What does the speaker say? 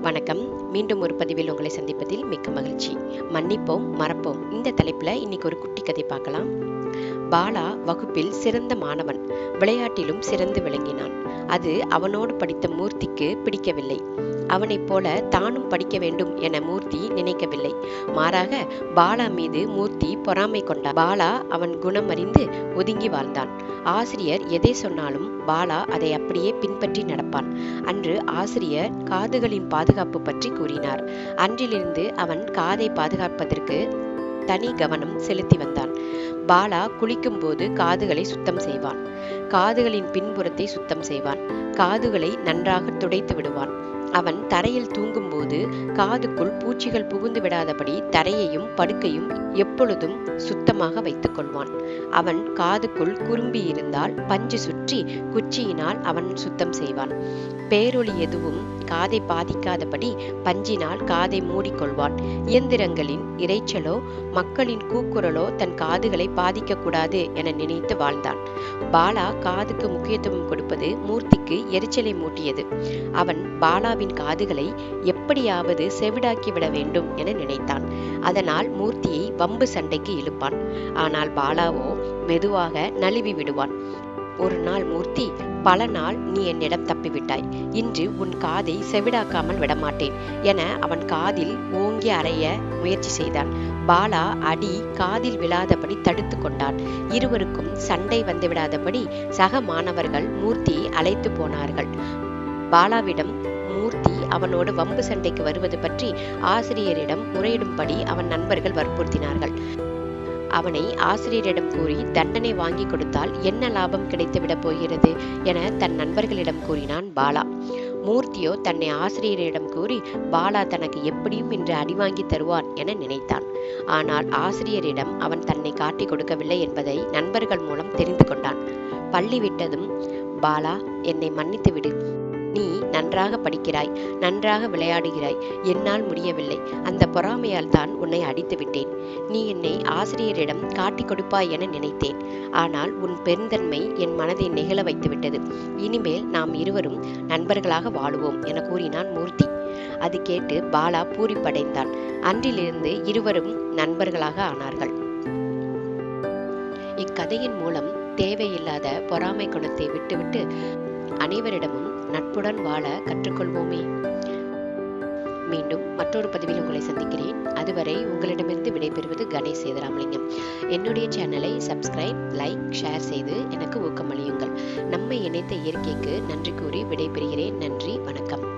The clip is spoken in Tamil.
வணக்கம். மீண்டும் ஒரு பதிவில் உங்களை சந்திப்பதில் மிக்க மகிழ்ச்சி. மன்னிப்போம் மறப்போம். இந்த தலைப்புல இன்னைக்கு ஒரு குட்டி கதை பார்க்கலாம். பாலா வகுப்பில் சிறந்த மாணவன். விளையாட்டிலும் சிறந்து விளங்கினான். அது அவனோடு படித்த மூர்த்திக்கு பிடிக்கவில்லை. அவனைப் போல தானும் படிக்க வேண்டும் என மூர்த்தி நினைக்கவில்லை. மாறாக பாலா மீது மூர்த்தி பொறாமை கொண்டார் பாலா அவன் குணம் அறிந்து ஒதுங்கி வாழ்ந்தான். ஆசிரியர் எதை சொன்னாலும் பாலா அதை அப்படியே பின்பற்றி நடப்பான். அன்று ஆசிரியர் காதுகளின் பாதுகாப்பு பற்றி கூறினார். அன்றிலிருந்து அவன் காதை பாதுகாப்பதற்கு தனி கவனம் செலுத்தி வந்தான். பாலா குளிக்கும் போது காதுகளை சுத்தம் செய்வான். காதுகளின் பின்புறத்தை சுத்தம் செய்வான். காதுகளை நன்றாக துடைத்து விடுவான். அவன் தரையில் தூங்கும்போது காதுக்குள் பூச்சிகள் புகுந்து விடாதபடி தரையையும் படுக்கையும் எப்பொழுதும் சுத்தமாக வைத்துக் கொள்வான். அவன் காதுக்குள் குறும்பி இருந்தால் பஞ்சு சுற்றி குச்சியினால் அவன் சுத்தம் செய்வான். பேரொளி எதுவும் காதை பாதிக்காதபடி பஞ்சினால் காதை மூடிக்கொள்வான். இயந்திரங்களின் இறைச்சலோ மக்களின் கூக்குரலோ தன் காதுகளை பாதிக்கக்கூடாது என நினைத்து வாழ்ந்தான். பாலா காதுக்கு முக்கியத்துவம் கொடுப்பது மூர்த்திக்கு எரிச்சலை மூட்டியது. அவன் பாலா பாலாவின் காதுகளை எப்படியாவது செவிடாக்கிவிட வேண்டும் என நினைத்தான். அதனால் மூர்த்தியை வம்பு சண்டைக்கு இழுப்பான். ஆனால் பாலாவோ மெதுவாக நழுவி விடுவான். ஒரு நாள் மூர்த்தி பல நாள் நீ என்னிடம் தப்பிவிட்டாய். இன்று உன் காதை செவிடாக்காமல் விடமாட்டேன் என அவன் காதில் ஓங்கி அறைய முயற்சி செய்தான். பாலா அடி காதில் விழாதபடி தடுத்து கொண்டான். இருவருக்கும் சண்டை வந்துவிடாதபடி சக மாணவர்கள் மூர்த்தியை அழைத்து போனார்கள். பாலாவிடம் மூர்த்தி அவனோடு வம்பு சண்டைக்கு வருவது பற்றி ஆசிரியரிடம் முறையிடும்படி அவன் நண்பர்கள் வற்புறுத்தினார்கள். அவனை ஆசிரியரிடம் கூறி தண்டனை வாங்கி கொடுத்தால் என்ன லாபம் கிடைத்துவிடப் போகிறது? என தன் நண்பர்களிடம் கூறினான் பாலா. மூர்த்தியோ தன்னை ஆசிரியரிடம் கூறி பாலா தனக்கு எப்படியும் இன்று அடி வாங்கி தருவான் என நினைத்தான். ஆனால் ஆசிரியரிடம் அவன் தன்னை காட்டிக் கொடுக்கவில்லை என்பதை நண்பர்கள் மூலம் தெரிந்து கொண்டான். பள்ளி விட்டதும் பாலா என்னை மன்னித்து விடு நீ நன்றாக படிக்கிறாய் நன்றாக விளையாடுகிறாய். என்னால் முடியவில்லை. அந்த பொறாமையால் தான் உன்னை அடித்து விட்டேன். நீ என்னை ஆசிரியரிடம் காட்டிக் கொடுப்பாய் என நினைத்தேன். ஆனால் உன் பெருந்தன்மை என் மனதை நெகிழ வைத்துவிட்டது. இனிமேல் நாம் இருவரும் நண்பர்களாக வாழுவோம் என கூறினான் மூர்த்தி. அது கேட்டு பாலா பூரிப்படைந்தான். அன்றிலிருந்து இருவரும் நண்பர்களாக ஆனார்கள். இக்கதையின் மூலம் தேவையில்லாத பொறாமை குணத்தை விட்டுவிட்டு அனைவரிடமும் நட்புடன் வாழ கற்றுக்கொள்வோமே. மீண்டும் மற்றொரு பதிவில் உங்களை சந்திக்கிறேன். அதுவரை உங்களிடமிருந்து விடைபெறுவது கணேஷ் சேதராமலிங்கம். என்னுடைய சேனலை சப்ஸ்கிரைப் லைக் ஷேர் செய்து எனக்கு ஊக்கமளியுங்கள். நம்மை இணைத்த இயற்கைக்கு நன்றி கூறி விடைபெறுகிறேன். நன்றி வணக்கம்.